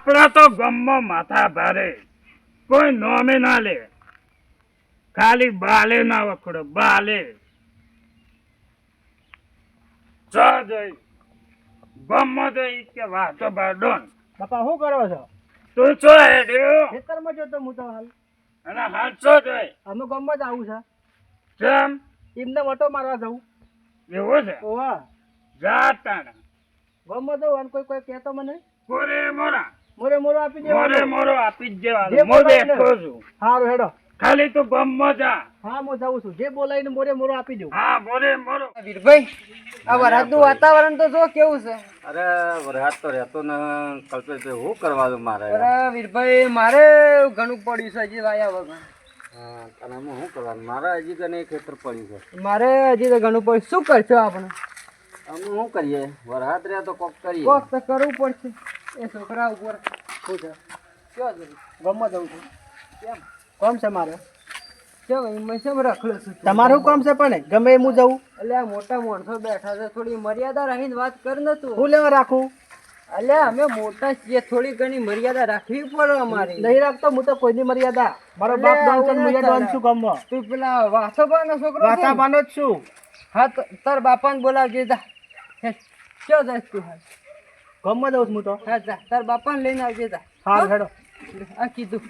આપણા તો ગમમાં માથા ભારે. કોઈ નોમે ના લે. ખાલી બાલે ના વખડો બાલે. ચ જઈ ગમમાં તો ઈ કે વાતો બાડોન બાપા શું કરો છો? તું છો હેડ્યો ખેતરમાં જો તો હું તો હાલ. અને હાચો જોઈ અમે ગામમાં જ આવું છે. જેમ એમને વટો મારવા જવું. એવું છે? ઓવા જા તાણા. ગામમાં જવું અને કોઈ કોઈ કહેતો મને. કોરે મોરા. મોરે મોરો આપી મોરે મોરો આપી જ મો બોલાય બેઠો છું. હારો હેડો. ખાલી તું ગમમાં જા. હા હું જાઉં છું. જે બોલાવીને મોરે મોરો આપી દઉં. હા મોરે મોરો. વીરભાઈ આ વરસાદનું વાતાવરણ તો જો કેવું છે? અરે વરસાદ તો રહેતો ને કલ્પેશભાઈ શું કરવાનું મારે? અરે વીરભાઈ મારે ઘણું પડ્યું છે હજી વાયા વગર. હા, અને શું કરવાનું? મારે હજી કને ખેતર પડ્યું છે. મારે હજી તો ઘણું પડ્યું. શું કરશો આપણે? અમે શું કરીએ? વરસાદ રહ્યા તો કોક કરીએ. કોક તો કરવું પડશે. એ છોકરા ઉપર. શું છે? ક્યાં જવું ગામમાં જવું છું. કેમ? કોમ છે મારે? છું? તમારું કામ છે પણ ગમે હું જવું અલ્યા મોટા માણસો બેઠા છે થોડી મર્યાદા રાખીને વાત કર ને તું. હું લેવા રાખું? અલ્યા અમે મોટા છીએ થોડી ઘણી મર્યાદા રાખવી પડે અમારી. નહીં રાખતો હું તો કોઈની મર્યાદા. મારો બાપ ડોન છે આવું ડોન છું ગામમાં તું પેલા વાસોબાનો છોકરો છે વાસાબાનો જ છું. હા તાર બાપાને બોલાવજે જા. હે, ક્યાં જાય તું હાલ. ગામમાં દઉં છું હું તો. હા જા. તાર બાપાને લઈને આવજે જા. હાલ હેડો. આ કીધું.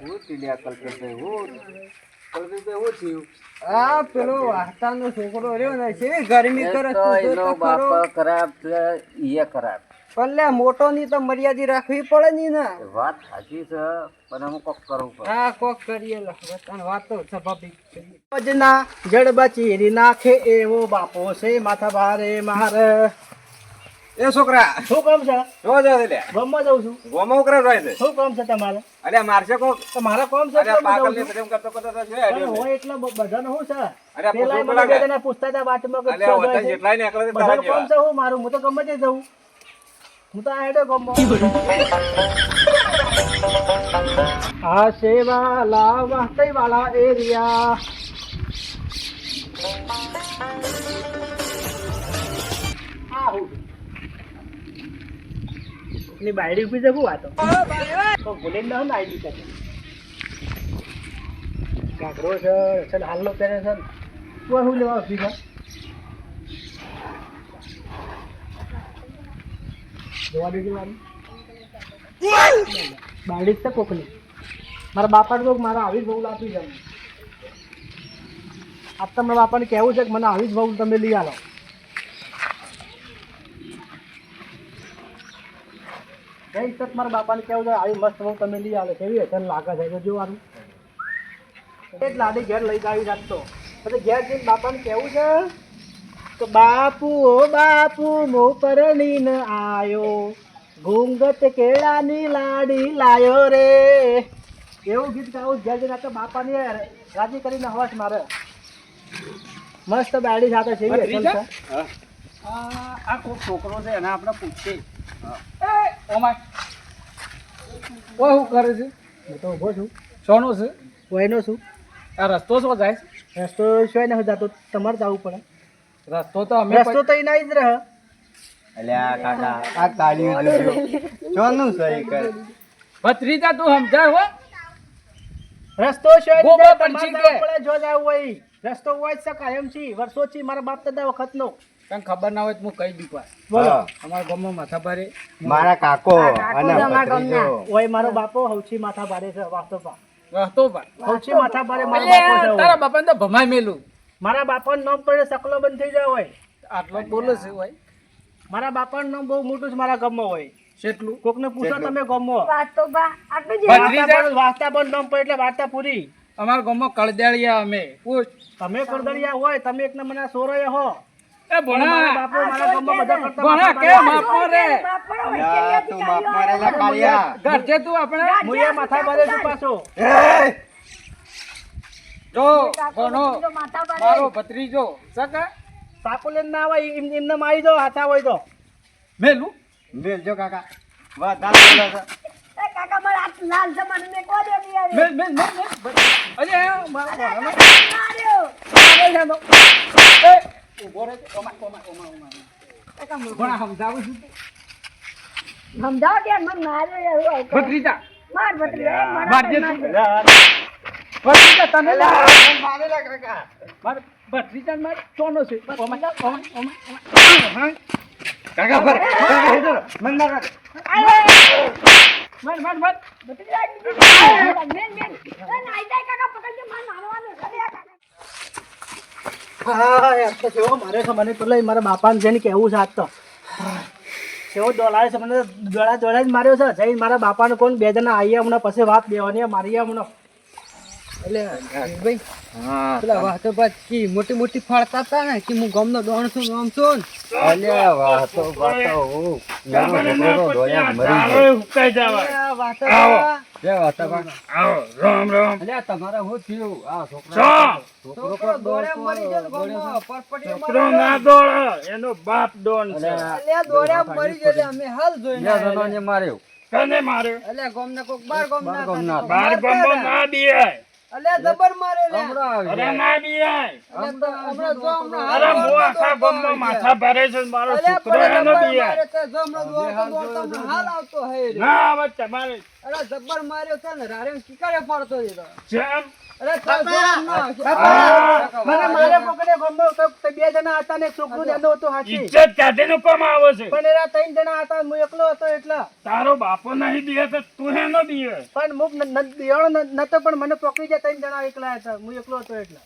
હું પીડ્યા કલ્પેશભાઈ હું કલ્પેશભાઈ શું થયું? આ પેલો વાર્તાનો છોકરો રહ્યો ને છે ગરમી કરે તો તું જો એનો બાપ ખરાબ છે ઈએ ખરાબ પણ લે મોટો ની તો મર્યાદી રાખવી પડે ની ને. વાત સાચી છે પણ હું કોક કરું હા કોક કરીએ લે. વાત વાતો સ્વાભાવિક. ભજના જડ બચીરી નાખે એવો બાપો છે માથા ભારે મારે. એ છોકરા શું કામ છે? જો જો લે ગામમાં જઉં છું. ગોમાં ઉકરા જાય છે. શું કામ છે તમારે? અરે મારશે કોક? તો મારા કામ છે અરે પાગલ ને પ્રેમ કરતો કરતો તો પણ હોય એટલા બધા નો છે. અરે પેલા મને પડે બે જણા પૂછતા હતા વાતમાં કે અરે જાય છે? જેટલાય નીકળે છે કામ છે હું મારું? હું તો ગમે તે જઉં. હું તો આ હેડો ગામમાં આ લાવા કઈ વાળા એરિયા. આ હું ની બાયડી ઊભી શું વાતો? તો ભૂલી ન ને આવી શકે ઘાઘરો છે છે હાલનો પહેરે છે તું શું લેવા ઊભી છે જોવા દીધી મારી. બાયડી જ છે કોકની. મારા બાપા તો મારા આવી જ બહુ લાપી છે આજ તો મારા બાપાને કહેવું છે કે મને આવી જ બહુ તમે લઈ આલો. તક મારા બાપાને કેવું છે આવી મસ્ત બહુ તમે લઈ આવે કેવી હશે લાગે છે તો જોવાનું. એ જ લાડી ઘેર લઈ આવી રાખતો. પછી ઘેર જઈને બાપાને કેવું છે કે બાપુ ઓ બાપુ મો પરણીને આયો. ઘૂંઘટ કેળાની લાડી લાયો રે. એવું ગીત ગાવું ઘેર જઈને આપણે બાપાને રાજી કરીને હવાસ મારે. મસ્ત બાયડી સાથે છે? આ આ કોક છોકરો છે એને આપણે પૂછીએ. એ ઓમાય. ઓય હું કરે છે? હું તો ઊભો છું. સોનું છે? કોઈનો છું આ રસ્તો શું જાય રસ્તો શું ને જતો? તમારે જવું પડે. રસ્તો તો અમે રસ્તો તો એના જ રહે. અલ્યા કાકા આ તાળી જોજો સહી કર ભત્રીજા તું સમજાય હો. રસ્તો. પડે જો જાવ હોય. રસ્તો હોય જ શકાય એમ છે વર્ષોથી મારા બાપ દાદા વખતનો. તને ખબર ના હોય તો હું કહી દઉં પાછું. બોલો. અમારા ગામમાં માથા ભારે મારા કાકો અને ઓય મારો બાપો હૌછી માથા ભારે છે વાતો પા. વાતો પા. હૌછી માથા ભારે મારો બાપો છે તારા બાપાને તો ભમાઈ મેલું. મારા બાપાનું નામ પડે સકલો બંધ થઈ જાય હોય આટલો બોલો છે હોય મારા બાપાનું નામ બહુ મોટું છે મારા ગામમાં હોય કેટલું કોકને પૂછો તમે ગામમાં. આટલું વાર્તા વાર્તા બંધ નામ પડે એટલે વાર્તા પૂરી અમારા ગામમાં કળદેળિયા અમે. પૂછ તમે કરદડિયા હોય તમે એક મને સોરય હો. એ મારા ભણા બાપો મારા ગામમાં બધા કરતા ભણા માથા કે. માપો રે તું માફ મારેલા કાળિયા ઘર છે તું આપણે એ માથા ભારે છું પાછો જો ભણો મારો ભત્રીજો સકા સાકુ લઈને ના આવે એમ એમને મારી દો હાથા હોય તો મેલું મેલજો કાકા વધારે બોલે છે મેલ મેલ મેલ મેલ અરે મારો ભણાનો એ ઊભો રહે ઓમા ઓમા ઓમા ઓમા. ભણા સમજાવું છું. સમજાવો કે મને માર્યો યાર, હું ભત્રીજા. માર ભત્રીજો, એ મારા મારજે પર તું. મારજો. ભત્રીજા તને મારેલા કાકા મારે ભત્રીજા મારે ચોનો છે. Oh my, oh my, oh my, oh my. કાકા પર કાકા હેડો મન ના કાકા માર, માર, માર. ભત્રીજા, ભત્રીજા, મેન, મેન. એ નાઈ જાય કાકા, પકડજે, માર મારવાનો. છે. અરે આ કાકા. હા યાર તો કેવો મારે છે મને પેલા મારા બાપાને જઈને કેવું છે આજ તો. કેવો દોડાય છે મને દોડા દોડા જ માર્યો છે. જઈને મારા બાપાને કોણ બે જણા આવીએ હમણાં પછી વાત બેવાની મારી હમણાં એટલે ભાઈ પેલા વાતો પછી મોટી મોટી ફાળતા હતા ને કે હું ગમનો ડોણ છું. અલ્યા વાતો વાતો હું. મરી વાતો રામ રામ. તમારે શું થયું? આ છોકરો છોકરો દોડ્યા મરી ગયો ને ગમનો. છોકરો ના દોડે એનો બાપ ડોન છે. અલ્યા દોડ્યા મરી ગયો અમે હાલ જોઈને. માર્યો. કને માર્યો? અલ્યા ગમના કોક બાર ગમ ના. બાર ગમ ગમો ના દિયાય અલ્યા જબર. હમણાં આવી અરે. ના જો હમણાં અરે આખા માથા ભરે છે મારો છોકરો એનો જો હમણાં દોડતો દોડતો હાલ આવતો હે ના આવે તમારે અરે જબર માર્યો છે ને રારે કિકારે પડતો દીધો જેમ અરે તો જો હમણાં. આ મને મારે પકડે ગમો તો તે બે જણા હતા ને એક છોકરું ને એનો હતો હાચી ઇજ્જત કાઢીને કોમ આવે છે? પણ એના ત્રણ જણા હતા એકલો હતો એટલે. તારો બાપો નહીં દિયે તો તું હેનો દિયે પણ હું ન- ન- દિવાળો નતો પણ મને પકડી જાય ત્રણ જણા એકલા હતા. હું એકલો હતો એટલે.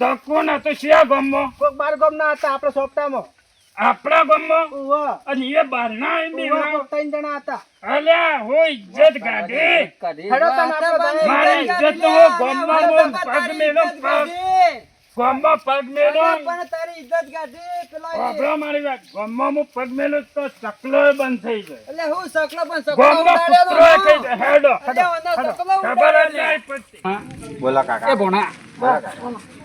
તો કોણ હતો? શિયા ગમો કોઈક બાર ગામના હતા આપડે સોપટામાં. આપણા ગમમાં. અને એ બારના ત્રણ જણા હતા. અલ્યા હો ઇજ્જત કાઢી. મારી ઇજ્જત તો હું ગમમાં પગ મેલો પગ ગમમાં પગ મેલો પણ તારી ઇજ્જત કાઢી પેલા એ- મારી વાત. ગમમાં હું પગ મેલો તો સકલો બંધ થઈ જાય. એટલે હું સકલો પણ સકલો ગમમાં તો થઈ જાય. હેડો ખબર જ પડતી. બોલા એ ભોણા. બોલા કાકા.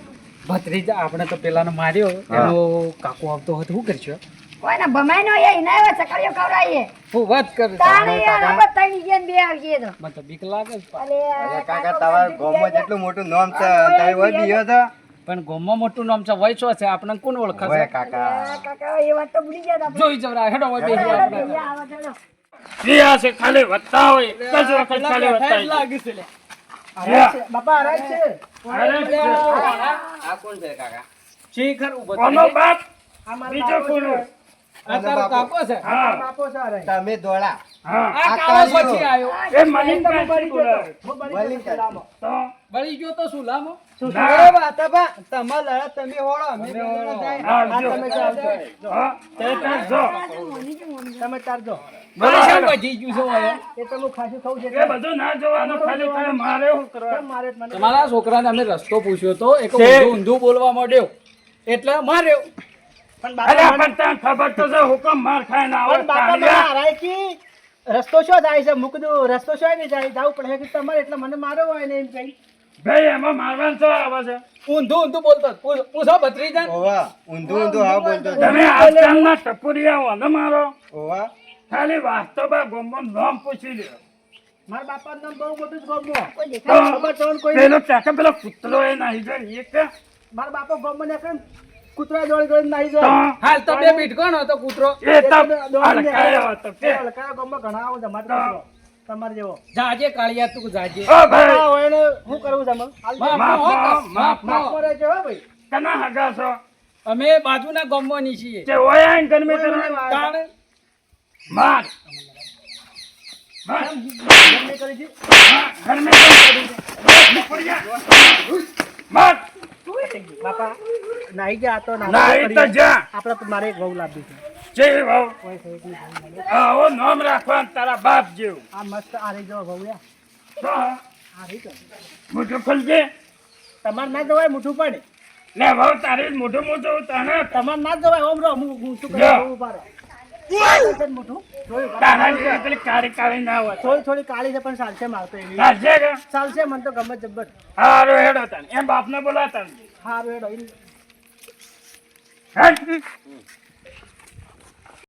ભત્રીજા આપણે તો પેલાનો માર્યો એનો કાકો આવતો હતો શું કરશો? કોઈને ભમાઈ નો એ ના આવે ચકડીઓ કવરાઈએ હું વાત કરું તાણે યાર આપણે ત્રણ જણ બે આવીએ તો. મને તો બીક લાગે અરે અરે કાકા તવા ગામમાં જેટલું મોટું નામ છે તમે હોય બીયો તો પણ ગોમમાં મોટું નામ છે વયસો છે આપણને કોણ ઓળખે છે? કાકા. કાકા એ વાત તો ભૂલી ગયા જોઈ જવરા હેડો હોય બેસી આપણે. છે ખાલી વધતા હોય. જ વખત ખાલી વધતા હોય. લાગે છે. બાપા છે. આ કોણ છે કાકા? શેખર ઊભો કોનો બાપ? બીજો કોનો. તમે દોડા. આ આ કાળો પછી આવ્યો. એ મલિન બળી ગયો બળી ગયો તો શું લામો ના. એ વાત બા તમાર લડા તમે હોળો અમે જાય. આ તમે જાઓ. હા, તે ત્યાં જો. તમે ચારજો પરેશાન વધી ગયું છે હવે. એ તો હું ખાસું ખાઉં છે. એ બધું ના જોવાનો. ખાલી તમે મારે શું કરવા? મારે તમારા છોકરાને અમે રસ્તો પૂછ્યો તો એક ઊંધું ઊંધું બોલવા માંડ્યો. એટલે માર્યો. પણ ખબર તો છે હુકમ માર ખાય ના આવે રસ્તો શું જાય છે? મૂકદું રસ્તો શું નહીં જાય જવું પડે. તમારે એટલે મને મારો હોય ને એમ કઈ ભાઈ એમાં મારવાનું શું આવે છે. ઊંધું ઊંધું બોલતો પૂછો ભત્રીજા ઓવા ઊંધું ઊંધું હા બોલતો તમે આજકાલના ટપુરિયા હો મારો. ઓવા. ખાલી વાસ્તવ ગમમાં નામ પૂછી લ્યો. મારા બાપાનું નામ બહુ મોટું જ ગમો કોઈ દેખાય તો ખબર તો કોઈ? પેલો ચાકા પેલો કૂતરો એ નાહી જાય એક મારા બાપા ગમો ને કેમ કૂતરા નાહી જાય. હાલ તો બે કોણ હતો કૂતરો. એ તો કે? ગમમાં ઘણા આવો છે મારે. તમારે જેવો. જાજે કાળિયા તું જાજે. ઓ ભાઈ! હા, હોય ને હું કરું તમે માફ માફ માફ, કરે છે હો ભાઈ કના હગા છો? અમે બાજુના ગામમાંની છીએ. જે હોય આઈને ગમે તમે તાણ માર. દી. માર. વહુ લાવવી છે. જે ભાવ. આવો નામ રાખવા તારા બાપ જેવું. આ મસ્ત આ રહી જાઓ વહુ યા. તો આ રહી જાઓ. મોઢું ખોલજે તમારે ના જવાય મોઢું પડે. લે ભાવ તારે જ મોઢું મોઢું તને તમારે ના જવાય ઓમ રો હું હું શું કરું? ઊભા થોડી થોડી કાળી છે પણ ચાલશે મારતો ચાલશે મને તો ગમે જબ્બર હારો હેડો તને. એમ બાપને બોલાતા હારો હેડો હેડ.